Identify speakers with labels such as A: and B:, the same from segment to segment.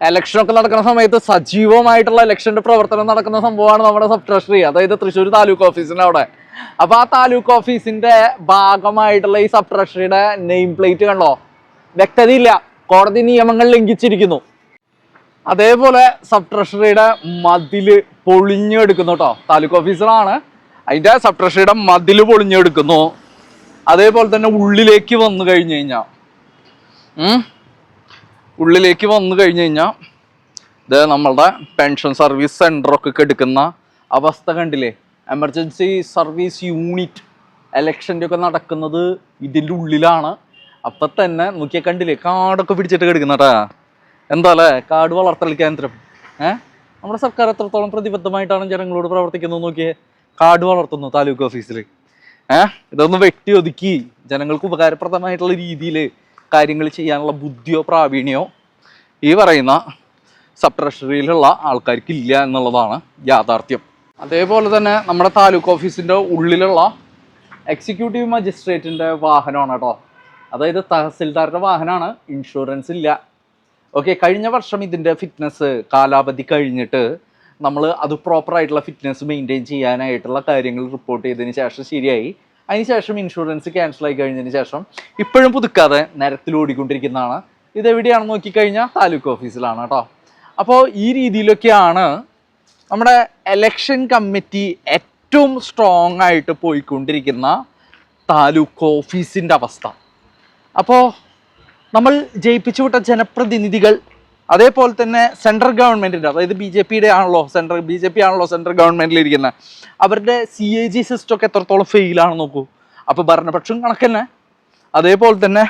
A: ഇലക്ഷനൊക്കെ നടക്കുന്ന സമയത്ത് സജീവമായിട്ടുള്ള ഇലക്ഷന്റെ പ്രവർത്തനം നടക്കുന്ന സംഭവമാണ് നമ്മുടെ സബ് ട്രഷറി അതായത് തൃശ്ശൂർ താലൂക്ക് ഓഫീസിന്റെ അവിടെ. അപ്പൊ ആ താലൂക്ക് ഓഫീസിന്റെ ഭാഗമായിട്ടുള്ള ഈ സബ് ട്രഷറിയുടെ നെയിം പ്ലേറ്റ് കണ്ടോ? വ്യക്തതയില്ല. കോടതി നിയമങ്ങൾ ലംഘിച്ചിരിക്കുന്നു. അതേപോലെ സബ് ട്രഷറിയുടെ മതിൽ പൊളിഞ്ഞെടുക്കുന്നു കേട്ടോ. താലൂക്ക് ഓഫീസറാണ് അതിന്റെ സബ് ട്രഷറിയുടെ മതിൽ പൊളിഞ്ഞെടുക്കുന്നു. അതേപോലെ തന്നെ ഉള്ളിലേക്ക് വന്നു കഴിഞ്ഞു കഴിഞ്ഞാൽ ഉള്ളിലേക്ക് വന്നു കഴിഞ്ഞു കഴിഞ്ഞാൽ ഇത് നമ്മളുടെ പെൻഷൻ സർവീസ് സെന്ററൊക്കെ എടുക്കുന്ന അവസ്ഥ കണ്ടില്ലേ? എമർജൻസി സർവീസ് യൂണിറ്റ് ഇലക്ഷന്റെ ഒക്കെ നടക്കുന്നത് ഇതിന്റെ ഉള്ളിലാണ്. അപ്പം തന്നെ നോക്കിയാൽ കണ്ടില്ലേ? കാടൊക്കെ പിടിച്ചിട്ട് കിടക്കുന്നട്ടാ എന്താ അല്ലേ? കാട് വളർത്തൽ കേന്ദ്രം ഏ? നമ്മുടെ സർക്കാർ എത്രത്തോളം പ്രതിബദ്ധമായിട്ടാണ് ജനങ്ങളോട് പ്രവർത്തിക്കുന്നത് നോക്കിയേ? കാട് വളർത്തുന്നു താലൂക്ക് ഓഫീസിൽ ഏ? ഇതൊന്ന് വെട്ടി ഒതുക്കി ജനങ്ങൾക്ക് ഉപകാരപ്രദമായിട്ടുള്ള രീതിയിൽ കാര്യങ്ങൾ ചെയ്യാനുള്ള ബുദ്ധിയോ പ്രാവീണ്യോ ഈ പറയുന്ന സബ് ട്രഷറിയിലുള്ള ആൾക്കാർക്ക് ഇല്ല എന്നുള്ളതാണ് യാഥാർത്ഥ്യം. അതേപോലെ തന്നെ നമ്മുടെ താലൂക്ക് ഓഫീസിന്റെ ഉള്ളിലുള്ള എക്സിക്യൂട്ടീവ് മജിസ്ട്രേറ്റിന്റെ വാഹനമാണ് കേട്ടോ. അതായത് തഹസിൽദാരുടെ വാഹനമാണ്. ഇൻഷുറൻസ് ഇല്ല. ഓക്കെ കഴിഞ്ഞ വർഷം ഇതിന്റെ ഫിറ്റ്നസ് കാലാവധി കഴിഞ്ഞിട്ട് നമ്മൾ അത് പ്രോപ്പറായിട്ടുള്ള ഫിറ്റ്നസ് മെയിന്റെയിൻ ചെയ്യാനായിട്ടുള്ള കാര്യങ്ങൾ റിപ്പോർട്ട് ചെയ്തതിന് ശേഷം ശരിയായി. അതിനുശേഷം ഇൻഷുറൻസ് ക്യാൻസൽ ആയി കഴിഞ്ഞതിന് ശേഷം ഇപ്പോഴും പുതുക്കാതെ നിരത്തിൽ ഓടിക്കൊണ്ടിരിക്കുന്നതാണ്. ഇത് എവിടെയാണെന്ന് നോക്കിക്കഴിഞ്ഞാൽ താലൂക്ക് ഓഫീസിലാണ് കേട്ടോ. അപ്പോൾ ഈ രീതിയിലൊക്കെയാണ് നമ്മുടെ എലക്ഷൻ കമ്മിറ്റി ഏറ്റവും സ്ട്രോങ് ആയിട്ട് പോയിക്കൊണ്ടിരിക്കുന്ന താലൂക്ക് ഓഫീസിന്റെ അവസ്ഥ. അപ്പോൾ നമ്മൾ ജയിപ്പിച്ചു വിട്ട ജനപ്രതിനിധികൾ അതേപോലെ തന്നെ സെൻട്രൽ ഗവൺമെന്റിന്റെ അതായത് ബി ജെ പിയുടെ ആണല്ലോ സെൻട്രൽ ബി ജെ പി ആണല്ലോ സെൻട്രൽ ഗവൺമെന്റിലിരിക്കുന്നത് അവരുടെ സി എ ജി സിസ്റ്റം ഒക്കെ എത്രത്തോളം ഫെയിലാണെന്ന് നോക്കൂ. അപ്പോൾ ഭരണപക്ഷം കണക്കന്നെ. അതേപോലെ തന്നെ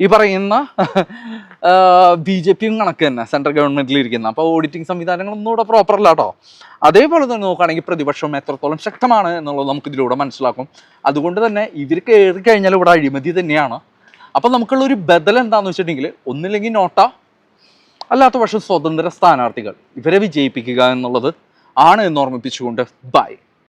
A: ഈ പറയുന്ന ബി ജെ പിയും കണക്ക് തന്നെ സെൻട്രൽ ഗവൺമെന്റിൽ ഇരിക്കുന്ന. അപ്പോൾ ഓഡിറ്റിംഗ് സംവിധാനങ്ങളൊന്നും ഇവിടെ പ്രോപ്പർ അല്ല കേട്ടോ അതേപോലെ തന്നെ നോക്കുകയാണെങ്കിൽ പ്രതിപക്ഷം എത്രത്തോളം ശക്തമാണ് എന്നുള്ളത് നമുക്ക് ഇതിലൂടെ മനസ്സിലാക്കും. അതുകൊണ്ട് തന്നെ ഇവർ കയറി കഴിഞ്ഞാൽ ഇവിടെ അഴിമതി തന്നെയാണ്. അപ്പം നമുക്കുള്ള ഒരു ബദൽ എന്താണെന്ന് വെച്ചിട്ടുണ്ടെങ്കിൽ ഒന്നില്ലെങ്കിൽ നോട്ട അല്ലാത്ത പക്ഷം സ്വതന്ത്ര സ്ഥാനാർത്ഥികൾ ഇവരെ വിജയിപ്പിക്കുക എന്നുള്ളത് ആണ് എന്ന് ഓർമ്മിപ്പിച്ചുകൊണ്ട് ബൈ